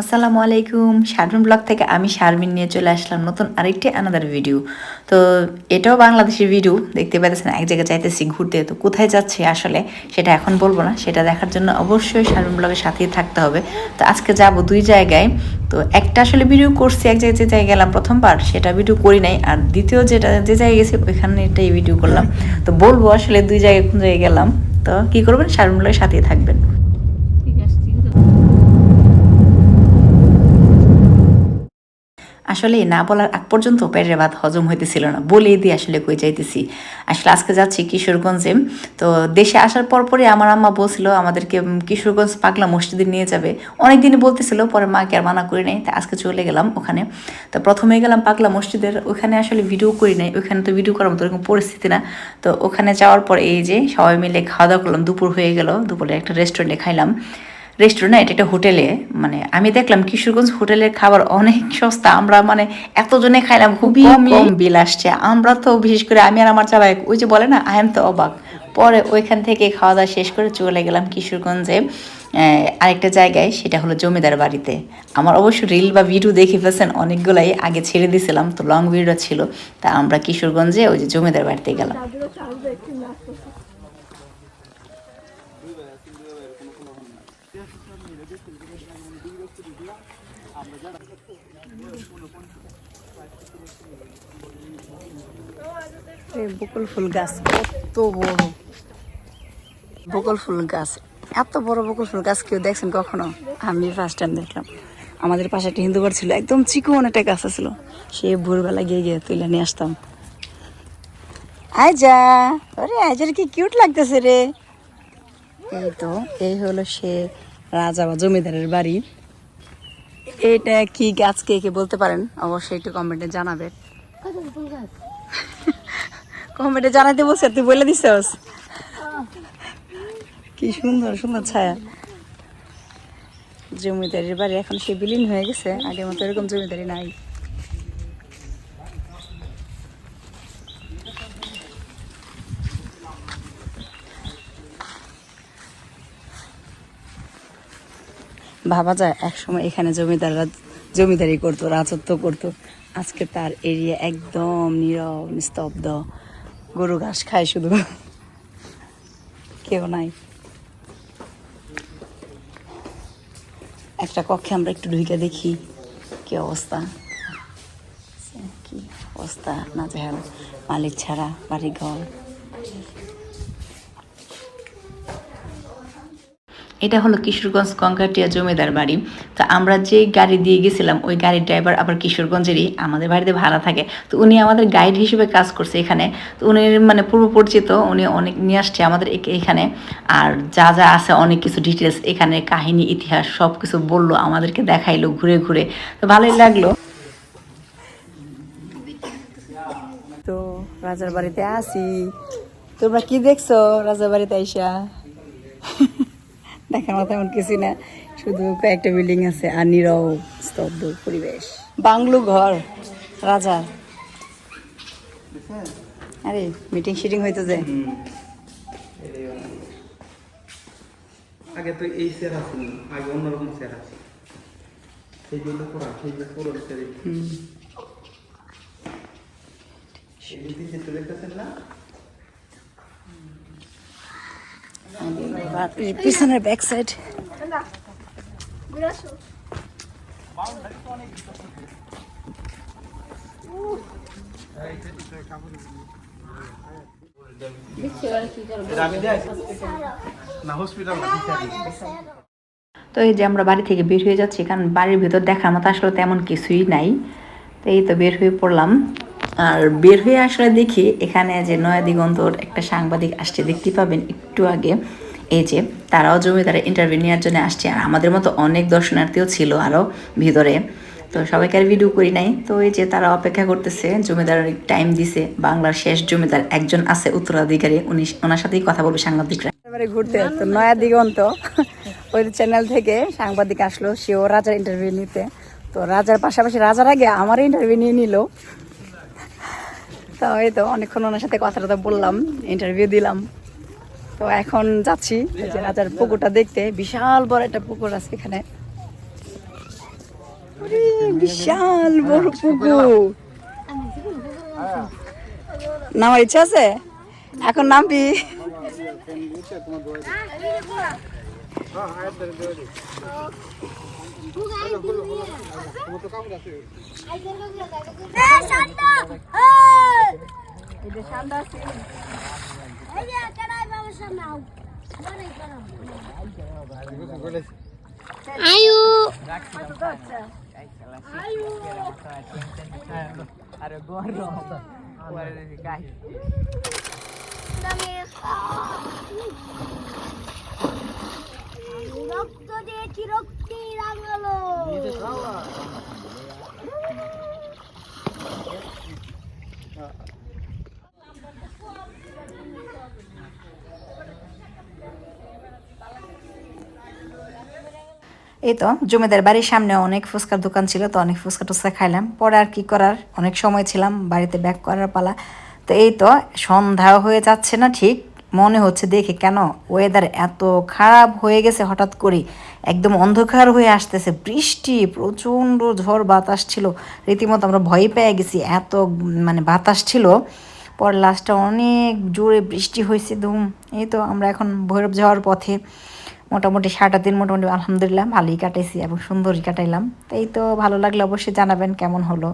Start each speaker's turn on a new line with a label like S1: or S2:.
S1: আসসালামু আলাইকুম। শারমিন ব্লগ থেকে আমি শারমিন নিয়ে চলে আসলাম নতুন আরেকটি আনাদার ভিডিও তো এটাও বাংলাদেশের ভিডিও দেখতে পাচ্ছেন এক জায়গায় চাইতেছি ঘুরতে। তো কোথায় যাচ্ছি আসলে সেটা এখন বলব না, সেটা দেখার জন্য অবশ্যই শারমিন ব্লগের সাথেই থাকতে হবে। তো আজকে যাব দুই জায়গায়। তো একটা আসলে ভিডিও করছি, এক জায়গায় যে জায়গায় গেলাম প্রথমবার, সেটা ভিডিও করি নাই। আর দ্বিতীয় যেটা, যে জায়গায় গেছি ওইখানে এটাই ভিডিও করলাম। তো বলব আসলে দুই জায়গায় কোন জায়গায় গেলাম। তো কি করবেন? শারমিন ব্লগের সাথেই থাকবেন
S2: ঠিক আছে ঠিক আছে
S1: আসলে না বলার আগ পর্যন্ত পেটের ভাত হজম হইতেছিল না। বলেই দিয়ে আসলে কই যাইতেছি। আসলে আজকে যাচ্ছি কিশোরগঞ্জে। তো দেশে আসার পর পরে আমার আম্মা বলছিল, আমাদেরকে কিশোরগঞ্জ পাগলা মসজিদে নিয়ে যাবে। অনেক দিনই বলতেছিল, পরে মাকে আর মানা করি নাই। তা আজকে চলে গেলাম ওখানে। তো প্রথমে গেলাম পাগলা মসজিদের। ওখানে আসলে ভিডিও করি নাই। ওখানে তো ভিডিও করার মতো এরকম পরিস্থিতি না। তো ওখানে যাওয়ার পর এই যে সবাই মিলে খাওয়া দাওয়া করলাম। দুপুর হয়ে গেল। দুপুরে একটা রেস্টুরেন্টে খাইলাম। রেস্টুরেন্ট না এটা একটা হোটেলে মানে আমি দেখলাম কিশোরগঞ্জ হোটেলের খাবার অনেক সস্তা। আমরা মানে এতজনে খাইলাম খুবই কম বিল আসছে। আমরা তো বিশেষ করে আমি আর আমার চাবাই ওই যে বলে না আই এম তো অবাক। পরে ওইখান থেকে খাওয়া দাওয়া শেষ করে চলে গেলাম কিশোরগঞ্জে। আরেকটা জায়গায় সেটা হলো জমিদার বাড়িতে। আমার অবশ্য রিল বা ভিডিও দেখে ফেলছেন অনেকগুলাই আগে ছেড়ে দিয়েছিলাম তো লং ভিডিও ছিল। তা আমরা কিশোরগঞ্জে ওই যে জমিদার বাড়িতে গেলাম।
S2: বকুল ফুল গাছ, কত বড়। বকুল ফুল গাছ, এত বড় বকুল ফুল গাছ কেউ দেখছেন কখনো? আমি ফার্স্ট টাইম দেখলাম। আমাদের পাশে একটা হিন্দু ঘর ছিল, একদম চিকন একটা গাছ ছিল সে ভোরবেলা গিয়ে গিয়ে তুলে নিয়ে আসতাম। আয়জা আরে আয়জার কি কিউট লাগতেছে রে। এই তো এই হলো সে রাজা বা জমিদারের বাড়ি। এটা কি গাছ কে কে বলতে পারেন? অবশ্যই একটু কমেন্টে জানাবেন কমেন্টে জানাইতে বলছে, তুই বলে দিছস? কি সুন্দর সুন্দর ছায়া। জমিদারির বাড়ি এখন সে বিলীন হয়ে গেছে। আগের মতো এরকম জমিদারি নাই। ভাবা যায়, একসময় এখানে জমিদাররা জমিদারি করতো, রাজত্ব করতো। আজকে তার এরিয়া একদম নীরব, নিস্তব্ধ। গরু, ঘাস খায় শুধু। কেউ নাই। একটা কক্ষে আমরা একটু ঢুকে দেখি, কি অবস্থা। কি অবস্থা না মালিক ছাড়া বাড়ি ঘর
S1: এটা হলো কিশোরগঞ্জ কঙ্কাটিয়া জমিদার বাড়ি। তো আমরা যে গাড়ি দিয়ে গেছিলাম, ওই গাড়ির ড্রাইভার আবার কিশোরগঞ্জেরই, আমাদের বাড়িতে ভাড়া থাকে। তো উনি আমাদের গাইড হিসেবে কাজ করছে এখানে। তো উনি মানে পূর্ব পরিচিত, উনি অনেক নিয়ে আসছে আমাদের এখানে। আর যা যা আছে অনেক কিছু ডিটেলস এখানে কাহিনী, ইতিহাস সব কিছু বলল, আমাদেরকে দেখাইলো ঘুরে ঘুরে। তো ভালোই লাগল।
S2: তো রাজার বাড়িতে আসি। তোমরা কি দেখছ রাজার বাড়িতে আইসা? দেখার মতো এমন কিছু না। শুধু কয়েকটা বিল্ডিং আছে আর নীরব স্তব্ধ পরিবেশ। বাংলো ঘর রাজার আরে মিটিং শিটিং হইতে যায়
S3: আগে তো এই আগে অন্যরকম আছে। করা যে পুরো যেতে দেখতেছেন না
S2: আর এই পিছনের ব্যাক সাইড
S1: তো এই যে আমরা বাড়ি থেকে বের হয়ে যাচ্ছি, কারণ বাড়ির ভেতর দেখার মতো আসলে তেমন কিছুই নাই। তো এই তো বের হয়ে পড়লাম। আর বের হয়ে আসলে দেখি এখানে যে নয়া দিগন্তর একটা সাংবাদিক আসছে, দেখতে পাবেন একটু আগে। এই যে, তারাও জমিদারে ইন্টারভিউ নেওয়ার জন্য আসছে, আর আমাদের মতো অনেক দর্শনার্থীও ছিল আরও ভিতরে। তো সবাইকে আর ভিডিও করি নাই। তো এই যে তারা অপেক্ষা করতেছে, জমিদার টাইম দিছে, বাংলার শেষ জমিদার একজন আছে উত্তরাধিকারী, উনি, ওনার সাথেই কথা বলবে সাংবাদিকরা।
S2: ঘুরতে তো নয়া দিগন্ত। ওই চ্যানেল থেকে সাংবাদিক আসলো, সেও রাজার ইন্টারভিউ নিতে। তো রাজার পাশাপাশি রাজার আগে আমার ইন্টারভিউ নিয়ে নিল। তো এই তো অনেকক্ষণ ওনার সাথে কথা টথা বললাম ইন্টারভিউ দিলাম।
S4: তো এখন যাচ্ছি যে রাজার পুকুরটা দেখতে। বিশাল বড় একটা পুকুর আছে এখানে। বিশাল বড় পুকুর। নামার ইচ্ছা আছে? এখন নামবি
S5: আয়ু। রক্ত দিয়েছি রক্তি রাঙালো
S2: এই তো, জমিদার বাড়ির সামনে অনেক ফুচকার দোকান ছিল, তো অনেক ফুচকা টুচকা খাইলাম। পরে আর কি করার? অনেক সময় ছিলাম বাড়িতে ব্যাক করার পালা। তো এই তো সন্ধ্যা হয়ে যাচ্ছে না ঠিক। মনে হচ্ছে দেখে কেন ওয়েদার এত খারাপ হয়ে গেছে হঠাৎ করে। একদম অন্ধকার হয়ে আসতেছে, বৃষ্টি, প্রচণ্ড ঝড় বাতাস ছিল। রীতিমতো আমরা ভয় পেয়ে গেছি, এত মানে বাতাস ছিল। পর লাস্টে অনেক জোরে বৃষ্টি হয়েছে ধুম। এই তো, আমরা এখন ভৈরব যাওয়ার পথে। মোটামুটি সারাটা দিন মোটামুটি, আলহামদুলিল্লাহ, ভালোই কাটাইছি এবং সুন্দরই কাটাইলাম। এই তো ভালো লাগলে অবশ্যই জানাবেন কেমন হলো।